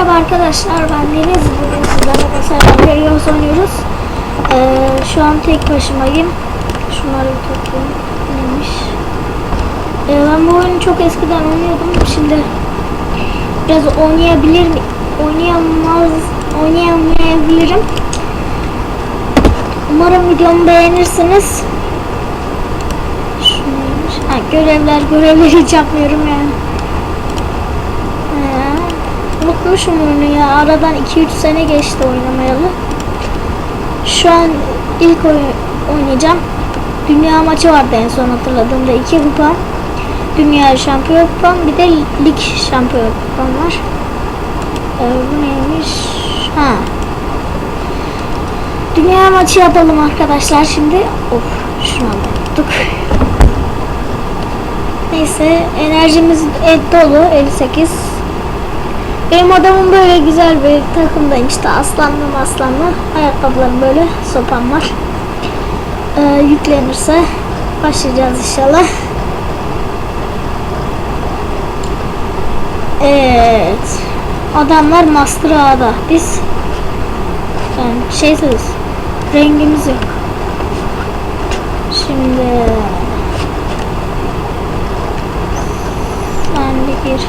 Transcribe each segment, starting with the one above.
Merhaba arkadaşlar ben Deniz. Bugün sizlerle mesela Perios oynuyoruz. Ee, şu an tek başımayım. Şunları toplayayım. Neymiş? Ee, ben bu oyunu çok eskiden oynuyordum. Şimdi biraz oynayabilir mi? Oynayamaz, oynayamayabilirim. Umarım videomu beğenirsiniz. Şunaymış. Ha, görevler, görevleri hiç yapmıyorum yani. Unutmuşum oyunu ya. Aradan 2-3 sene geçti oynamayalı. Şu an ilk oyun oynayacağım. Dünya maçı vardı en son hatırladığımda. 2 kupa. Dünya şampiyon kupam. Bir de lig şampiyon kupam var. Ee, bu neymiş? Ha. Dünya maçı yapalım arkadaşlar şimdi. Of şunu unuttuk. Neyse enerjimiz et dolu 58. Benim adamım böyle güzel bir takımdayım işte aslanlı aslanlı ayakkabılarım böyle sopam var. Ee, yüklenirse başlayacağız inşallah. Evet. Adamlar Master A'da. Biz yani şeysiz rengimiz yok. Şimdi sen bir gir.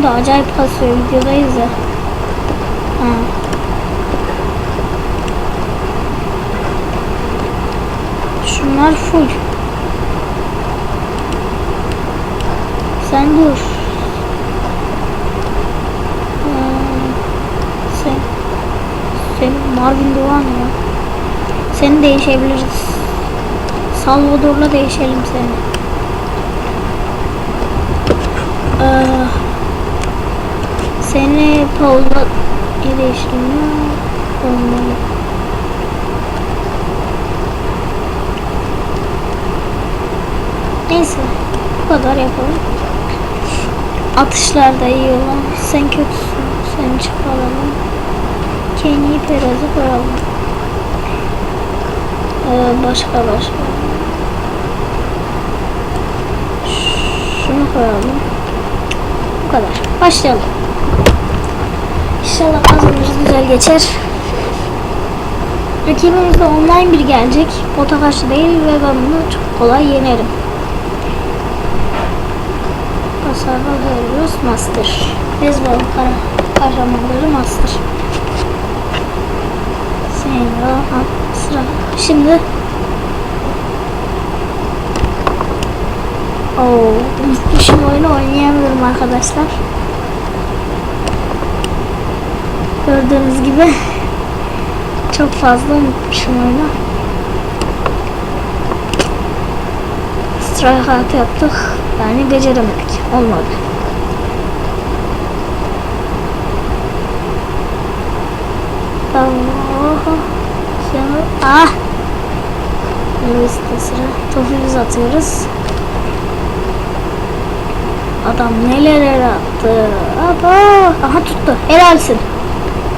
Onu da acayip kasıyor videodayız ya. Ha. Şunlar full. Sen dur. Sen sen Marvin Doğan ya. Seni değişebiliriz. Salvador'la değişelim seni. Ee, seni Paul'la ya. Olmalı. Neyse. Bu kadar yapalım. Atışlar da iyi olan. Sen kötüsün. Seni çıkaralım. Kenny Perez'i koyalım. Ee, başka başka. Şunu koyalım. Kadar. Başlayalım. İnşallah kazanırız güzel geçer. Rakibimiz de online bir gelecek. Bota değil ve ben bunu çok kolay yenerim. Hasarda veriyoruz Master. Beyzbol kara kahramanları Master. Ha, sıra. Şimdi Oo, unutmuşum oyunu oynayamıyorum arkadaşlar. Gördüğünüz gibi çok fazla unutmuşum oyunu. Strike yaptık. Yani beceremedik. Olmadı. Ah. Luis'te sıra. Topu atıyoruz. Adam neler attı. Aba. Aha tuttu. Helalsin.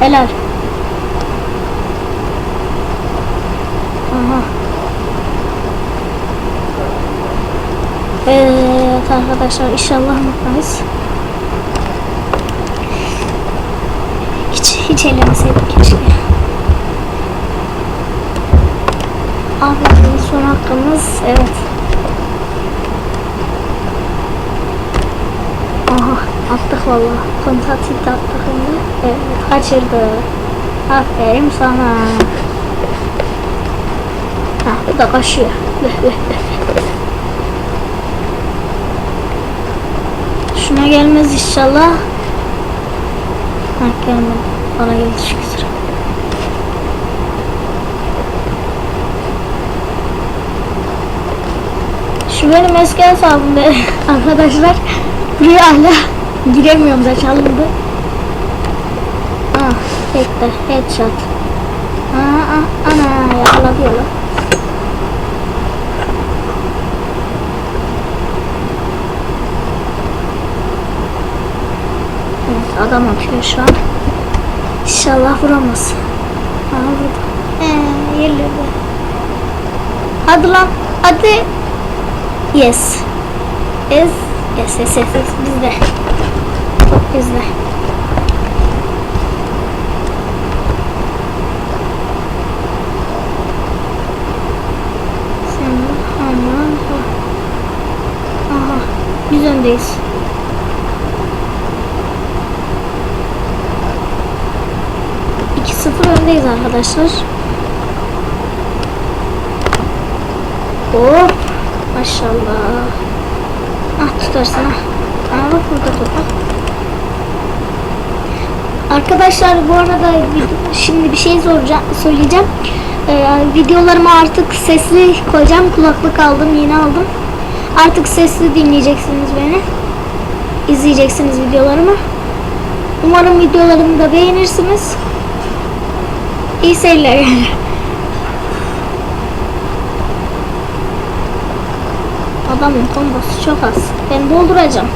Helal. Aha. Evet arkadaşlar inşallah unutmayız. Hiç hiç elemeseydik keşke. Ahmet'in son hakkımız evet. Aha attık valla. Kontatit attık şimdi. Evet kaçırdı. Aferin sana. Ha bu da kaçıyor. Şuna gelmez inşallah. Ha gelmedi. Bana geldi şükür. Şu benim eski hesabım be arkadaşlar. Buraya hala giremiyorum da çalındı. Ah tekte headshot. Aa, ana yakaladı. Evet, adam atıyor şu an. İnşallah vuramaz. Aa vurdu. Ee, yerlerde. Hadi lan. Hadi. Yes. Yes. Yes yes yes, yes. bizde. İzle. Biz öndeyiz. İki sıfır öndeyiz arkadaşlar. Oh maşallah. Ah tutarsın ah. Aa bak burada topa. Arkadaşlar bu arada şimdi bir şey söyleyeceğim. Ee, videolarıma artık sesli koyacağım. Kulaklık aldım, yeni aldım. Artık sesli dinleyeceksiniz beni. İzleyeceksiniz videolarımı. Umarım videolarımı da beğenirsiniz. İyi seyirler. Adamın kombosu çok az. Ben dolduracağım.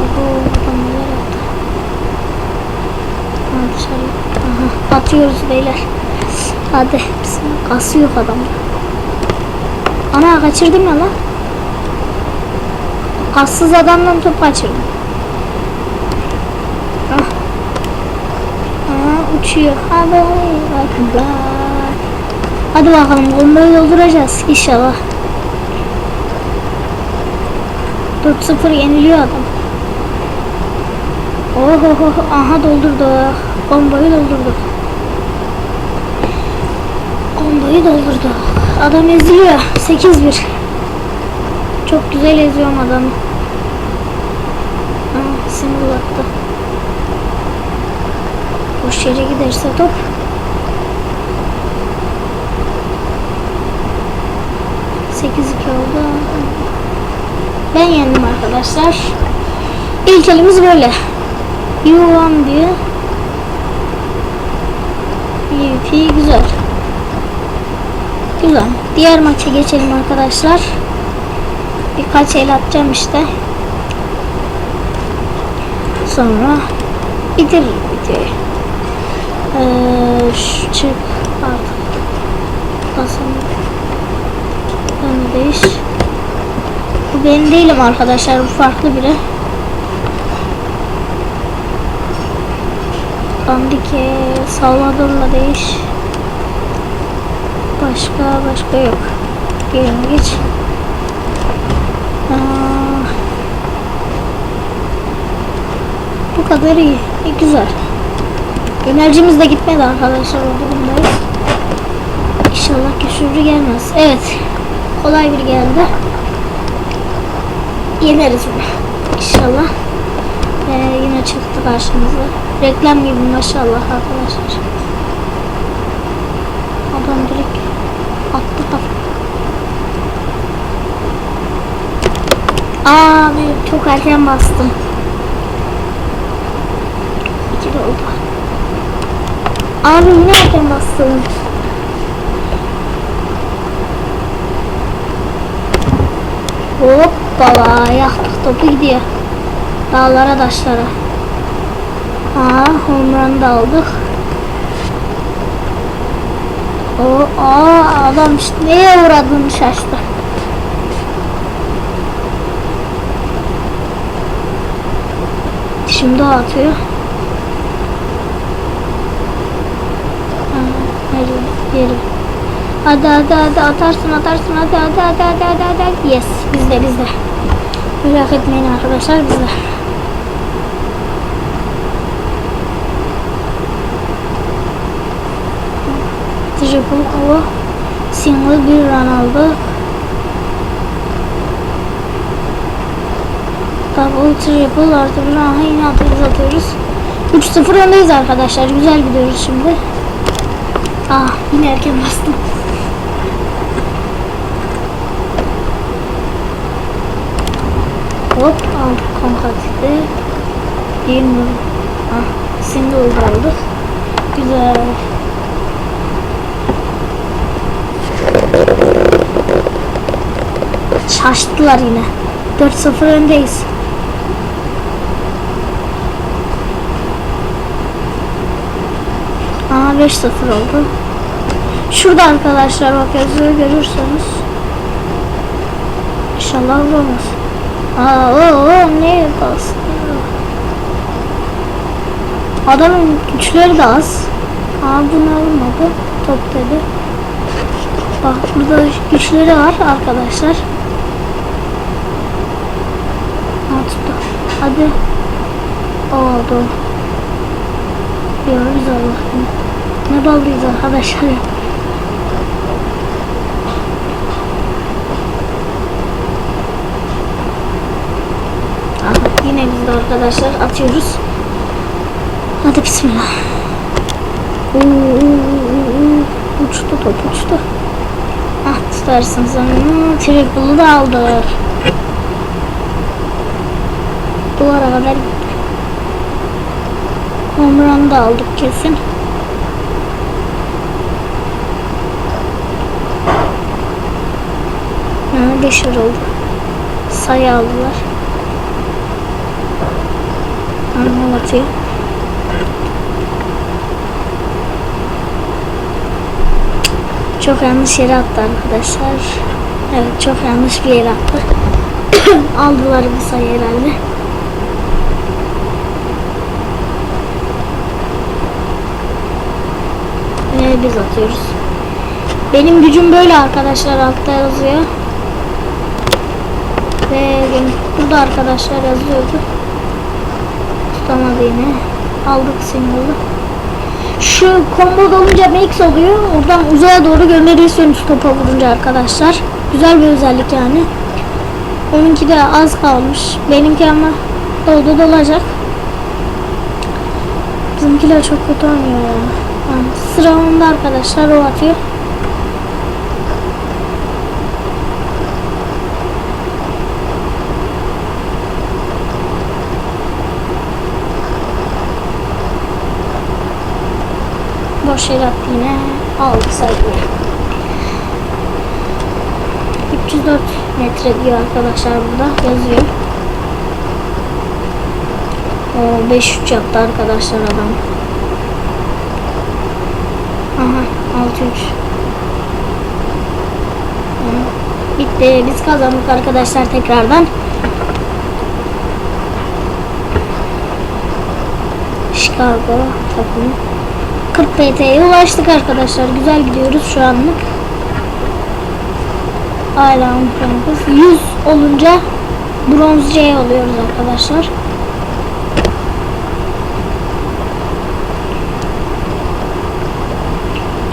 Oho, adam neler yaptı. Dışarı. Aha, atıyoruz beyler. Hadi. Gası yok adamda. Ana kaçırdım ya lan. Kassız adamdan top kaçırdım. Ah. Aa, uçuyor. Hadi bakın. Hadi bakalım bombayı dolduracağız inşallah. 4-0 yeniliyor adam. Oho, aha doldurdu. Bombayı doldurdu. Bombayı doldurdu. Adam eziliyor. 8-1. Çok güzel eziyorum adamı. Aa, sinir attı. Boş yere giderse top. Sekiz iki oldu. Ben yendim arkadaşlar. İlk elimiz böyle. Yuvan diyor. PvP güzel. Güzel. Diğer maça geçelim arkadaşlar. Birkaç el atacağım işte. Sonra bitir videoyu. Ee, şu çık artık. Basalım. Ben değiş. Bu benim değilim arkadaşlar. Bu farklı biri. Andike Salvador'la değiş. Başka başka yok. Gelin geç. Aa, bu kadar iyi. E, güzel. Enerjimiz de gitmedi arkadaşlar o durumdayız. İnşallah küsürcü gelmez. Evet. Kolay bir geldi. Yeneriz bunu. İnşallah. Ee, yine çıktı karşımıza. Reklam gibi maşallah arkadaşlar. Adam direkt attı kafa. Abi çok erken bastım. İki de oldu. Abi yine erken bastım. Hoppala yaktık topu gidiyor. Dağlara taşlara. Aa home da aldık. O aa adam işte neye uğradığını şaştı. Şimdi atıyor. Ha, yeri. Hadi hadi hadi atarsın atarsın hadi hadi hadi hadi hadi, hadi. Yes bizde bizde. Merak etmeyin arkadaşlar bizde. Triple O single bir run aldı. Double triple artı bir yine atıyoruz atıyoruz. 3-0 öndeyiz arkadaşlar. Güzel gidiyoruz şimdi. Ah yine erken bastım. Hop aldık kompaktı. Bir mi? Ah single aldık. Güzel. Şaştılar yine. 4-0 öndeyiz. Aa 5-0 oldu. Şurada arkadaşlar bak yazıyor görürseniz. İnşallah vuramaz. Aa o o ne bastı. Adamın güçleri de az. Aa bunu almadı. Top dedi. Bak burada güçleri var arkadaşlar. tuttu. Hadi. Oldu. Diyoruz Allah'ım. Ne ballıyız arkadaşlar. Aha, yine biz de arkadaşlar atıyoruz. Hadi bismillah. Oo. Uçtu top uçtu. Ah tutarsın sonra. Triple'ı da aldık. Home run da aldık kesin. Beşer oldu. Sayı aldılar. Anlam atıyor. Çok yanlış yere attı arkadaşlar. Evet çok yanlış bir yere attı. Aldılar bir sayı herhalde. Ve biz atıyoruz. Benim gücüm böyle arkadaşlar altta yazıyor. Ve burada arkadaşlar yazıyordu. Tutamadı yine. Aldık single'ı. Şu combo olunca max oluyor. Oradan uzaya doğru gönderiyorsunuz topa vurunca arkadaşlar. Güzel bir özellik yani. Onunki de az kalmış. Benimki ama doldu dolacak. Bizimkiler çok kötü oynuyor ya. Sıra onda arkadaşlar o atıyor. Boş yere attı yine. Aldık sayıyı. 304 metre diyor arkadaşlar burada yazıyor. O 5-3 yaptı arkadaşlar adam. Aha 6-3. Bitti. Biz kazandık arkadaşlar tekrardan. Chicago takımı. 40 PT'ye ulaştık arkadaşlar. Güzel gidiyoruz şu anlık. Hala 10 puanımız. 100 olunca bronz C oluyoruz arkadaşlar.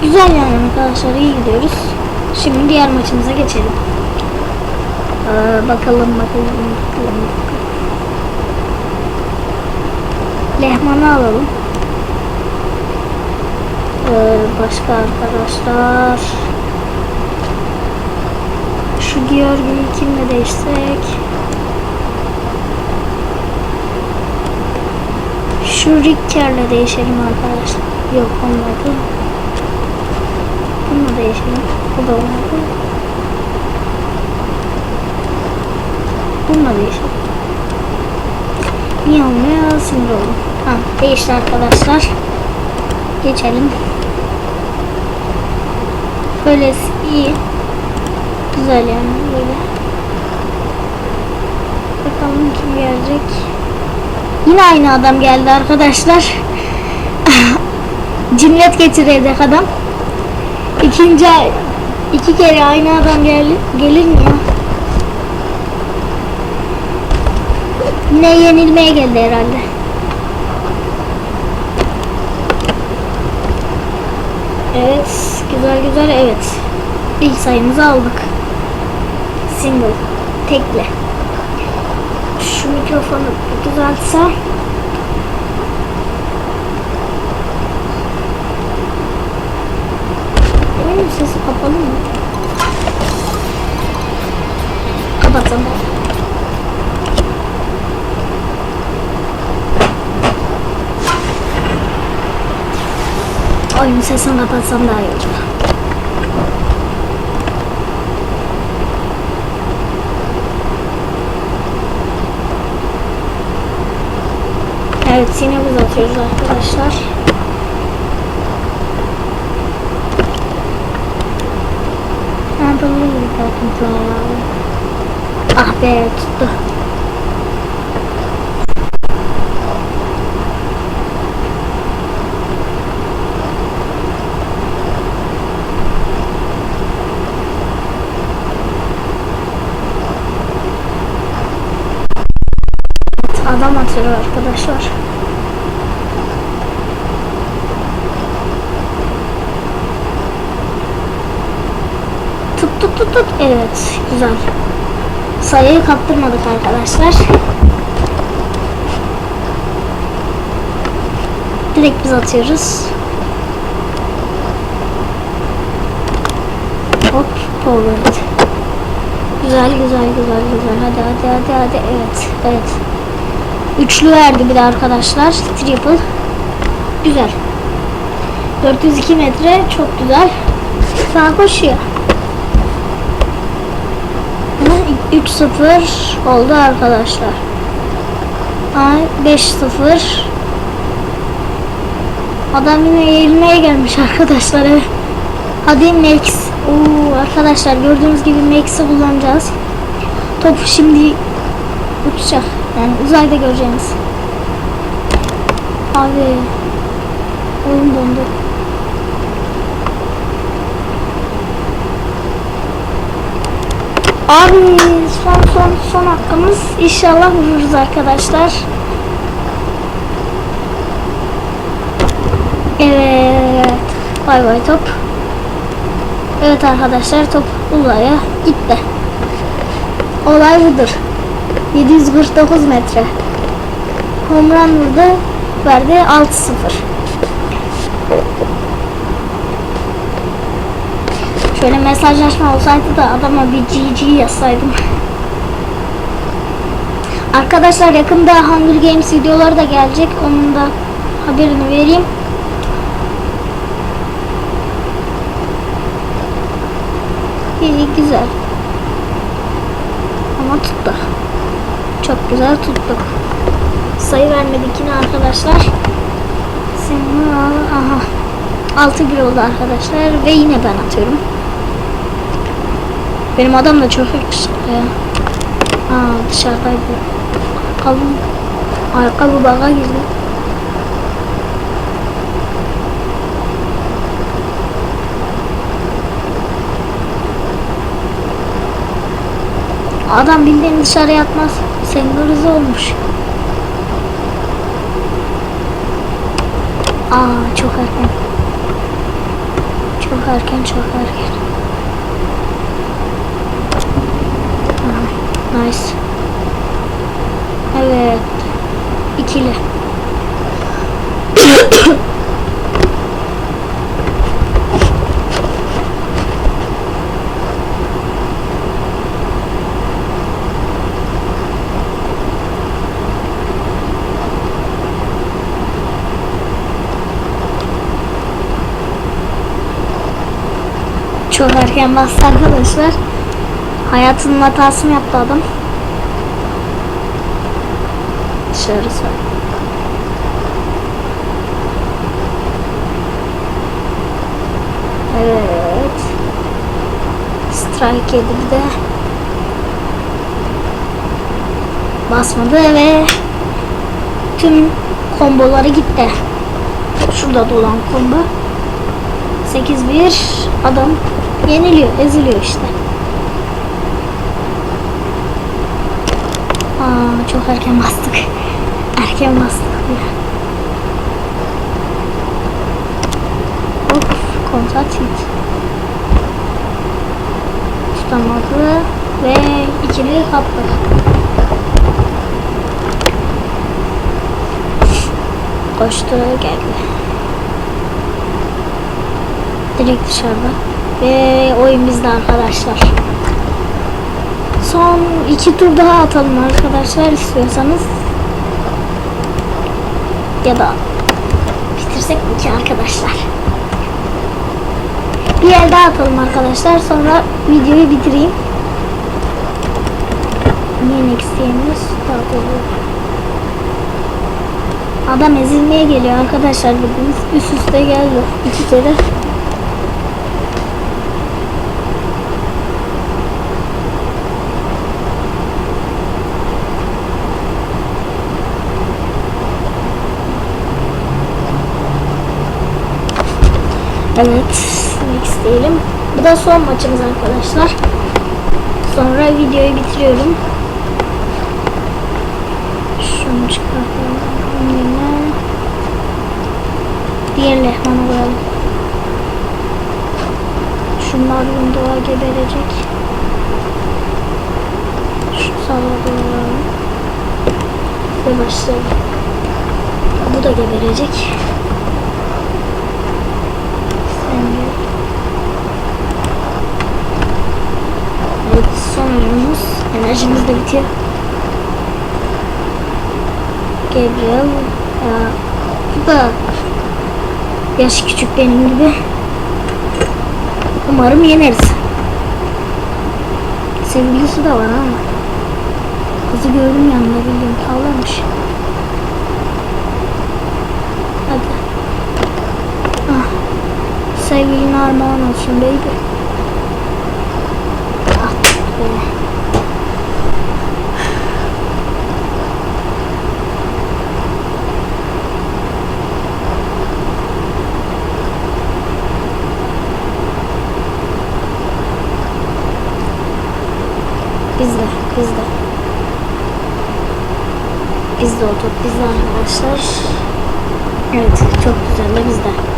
Güzel yani arkadaşlar iyi gidiyoruz. Şimdi diğer maçımıza geçelim. Ee, bakalım bakalım bakalım. Lehman'ı alalım. Ee, başka arkadaşlar. Şu Georgi'yi kimle değişsek? Şu Ricker'le değişelim arkadaşlar. Yok olmadı. Bununla değişelim. Bu da olmadı. Bununla değişelim. Niye olmuyor? Sinir oldum. Ha, değişti arkadaşlar. Geçelim. Böyle iyi. Güzel yani böyle. Bakalım kim gelecek. Yine aynı adam geldi arkadaşlar. Cimlet getirecek adam. İkinci iki kere aynı adam gel gelir mi ya? Yine yenilmeye geldi herhalde. Evet, güzel güzel evet. İlk sayımızı aldık. Single, tekle. Şu mikrofonu düzeltsem. Benim sesi kapalı mı? Kapatalım. Oyun sesini kapatsam daha iyi olur. Evet yine biz atıyoruz arkadaşlar. Fly. Ah be tuttu. Adam atıyor arkadaşlar. Tut tut. Evet güzel. Sayıyı kaptırmadık arkadaşlar. Direkt biz atıyoruz. Hop forward. Güzel güzel güzel güzel. Hadi hadi hadi hadi. Evet evet. Üçlü verdi bir de arkadaşlar. Triple. Güzel. 402 metre çok güzel. Daha koşuyor. Ama 3-0 oldu arkadaşlar. Ay 5-0. Adam yine yenilmeye gelmiş arkadaşlar. Hadi Max. Oo, arkadaşlar gördüğünüz gibi Max'i kullanacağız. Top şimdi uçacak. Yani uzayda göreceğiniz. Abi. Oyun dondu. Abi son son son hakkımız. İnşallah vururuz arkadaşlar. Evet. Bay bay top. Evet arkadaşlar top uzaya gitti. Olay budur. 749 metre. Home run vurdu. Verdi 6-0. Şöyle mesajlaşma olsaydı da adama bir GG yazsaydım. Arkadaşlar yakında Hunger Games videoları da gelecek. Onun da haberini vereyim. İyi güzel. Ama tuttu. Çok güzel tuttuk. Sayı vermedik yine arkadaşlar. Senin aha. 6 bir oldu arkadaşlar ve yine ben atıyorum. Benim adam da çok yakışıklı ya. Aa dışarıdaydı. Ayakkabı, ayakkabı baga girdi. Adam bildiğin dışarıya atmaz. Sengarize olmuş. Aa çok erken. Çok erken çok erken. Aa, nice. Evet. İkili. Çok erken bastı arkadaşlar. Hayatının hatasını yaptı adam. Dışarısı. Evet. Strike de. Basmadı ve tüm komboları gitti. Şurada dolan kombo. 8-1 adam yeniliyor, eziliyor işte. Aa, çok erken bastık. Erken bastık ya. Hop, kontat hit. Tutamadı ve ikili kaptık. Koştu geldi. Direkt dışarıda. Ve oyun bizde arkadaşlar. Son iki tur daha atalım arkadaşlar istiyorsanız. Ya da bitirsek mi ki arkadaşlar? Bir yer daha atalım arkadaşlar. Sonra videoyu bitireyim. Next diyemiyoruz? Adam ezilmeye geliyor arkadaşlar bildiğiniz. Üst üste geldi. iki kere. Evet, next diyelim. Bu da son maçımız arkadaşlar. Sonra videoyu bitiriyorum. Şunu çıkartalım. Diğer lehmanı koyalım. Şunlar yunduğa geberecek. Şu salladı koyalım. Ve başlayalım. Bu da geberecek. Evet, son oyunumuz. Enerjimiz de bitiyor. Gabriel. Ya, bu da yaş küçük benim gibi. Umarım yeneriz. Sevgilisi de var ama. Kızı gördüm yanında bildiğim tavlamış. Hadi. Ah. Sevgilin armağan olsun baby. Ah. Bizde, bizde. Bizde o top bizde arkadaşlar. Evet, çok güzel de bizde.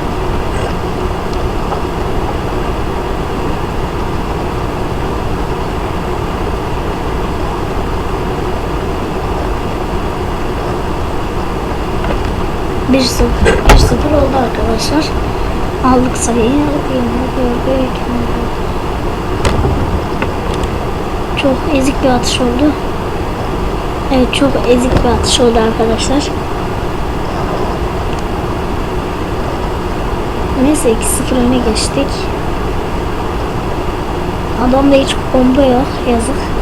Bir sıfır, bir sıfır oldu arkadaşlar. Aldık sayıyı. Çok ezik bir atış oldu. Evet çok ezik bir atış oldu arkadaşlar. Neyse 2-0 öne geçtik. Adamda hiç bomba yok yazık.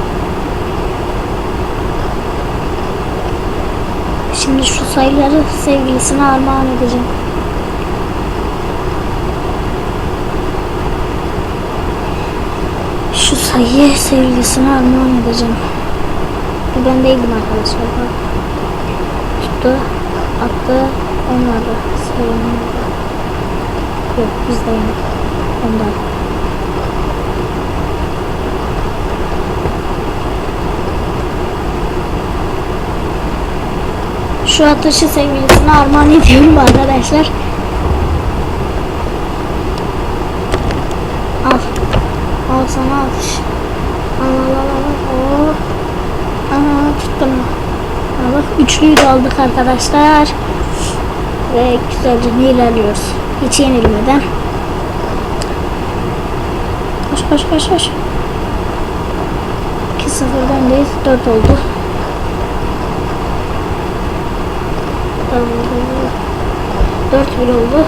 Şimdi şu sayıları sevgilisine armağan edeceğim. Şu sayıyı sevgilisine armağan edeceğim. Bu ben değildim arkadaşlar. Tuttu. Attı. Onlarda. Sayılmadı. Yok bizdeyim. Ondan. Şu atışı sevgilisine armağan ediyorum arkadaşlar. Al. Al sana atış. Al al al al. Oh. Aha tuttum. Ha, bak üçlüyü de aldık arkadaşlar. Ve güzelce ilerliyoruz. Hiç yenilmeden. Koş koş koş koş. 2-0'dan değil 4 oldu. Dört bir oldu.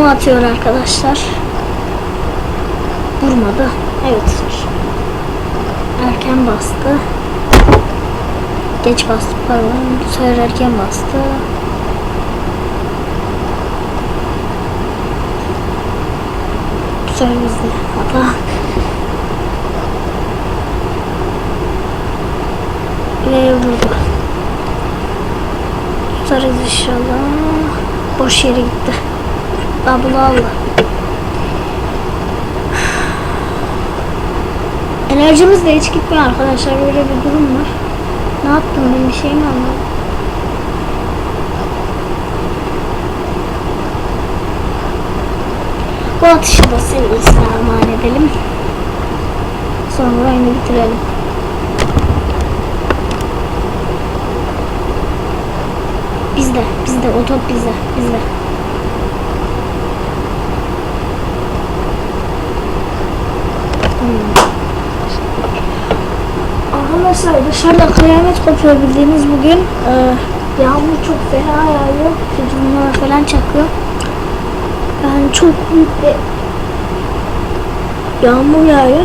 O atıyor arkadaşlar. Vurmadı. Evet. Erken bastı. Geç bastı pardon. Bu sefer erken bastı. Bizde hata. Ve vurdu. Tutarız inşallah. Boş yere gitti. Double aldı. Enerjimiz de hiç gitmiyor arkadaşlar. Böyle bir durum var. Ne yaptım ben bir şey mi anladım? Bu atışı da sevgilisine armağan edelim. Sonra oyunu bitirelim. Bizde, bizde, o top bizde, bizde. Arkadaşlar dışarıda kıyamet kopuyor bildiğiniz bugün. Ee, yağmur çok fena yağıyor. Fırtınalar falan çakıyor. Yani çok büyük bir yağmur yağıyor.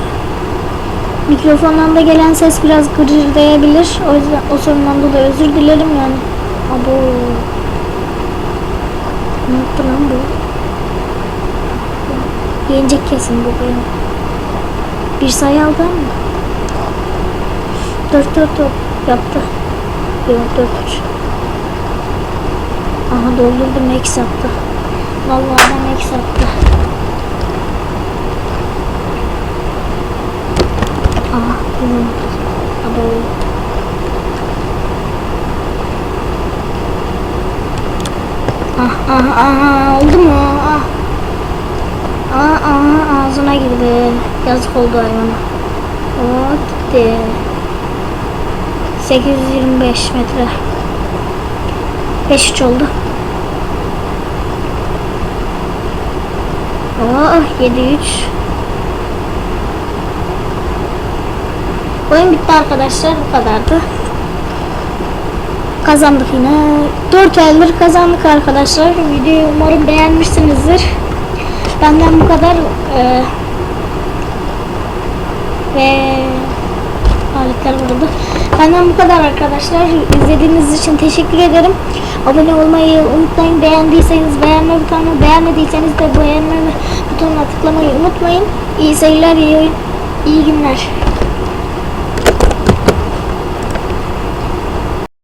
Mikrofondan da gelen ses biraz gırıldayabilir. O yüzden o sorundan dolayı özür dilerim yani. Abo. Ne yaptı lan bu? Yenecek kesin bu benim. Bir sayı aldı ama. 4 4 4 yaptı. Yok 4 3. Aha doldurdum X attı. Vallahi ben eksiltti. Ah, bunu. Abone. Ah ah ah oldu mu? Ah. Ah ah, ah ağzına girdi. Yazık oldu hayvana. Oo gitti. 825 metre. 5 oldu. Oh 7-3. Oyun bitti arkadaşlar. Bu kadardı. Kazandık yine. 4 eldir kazandık arkadaşlar. Videoyu umarım beğenmişsinizdir. Benden bu kadar. Ee, ve aletler burada. Benden bu kadar arkadaşlar. İzlediğiniz için teşekkür ederim. Abone olmayı unutmayın. Beğendiyseniz beğenme butonuna, beğenmediyseniz de beğenme butonuna tıklamayı unutmayın. İyi seyirler, iyi, iyi günler.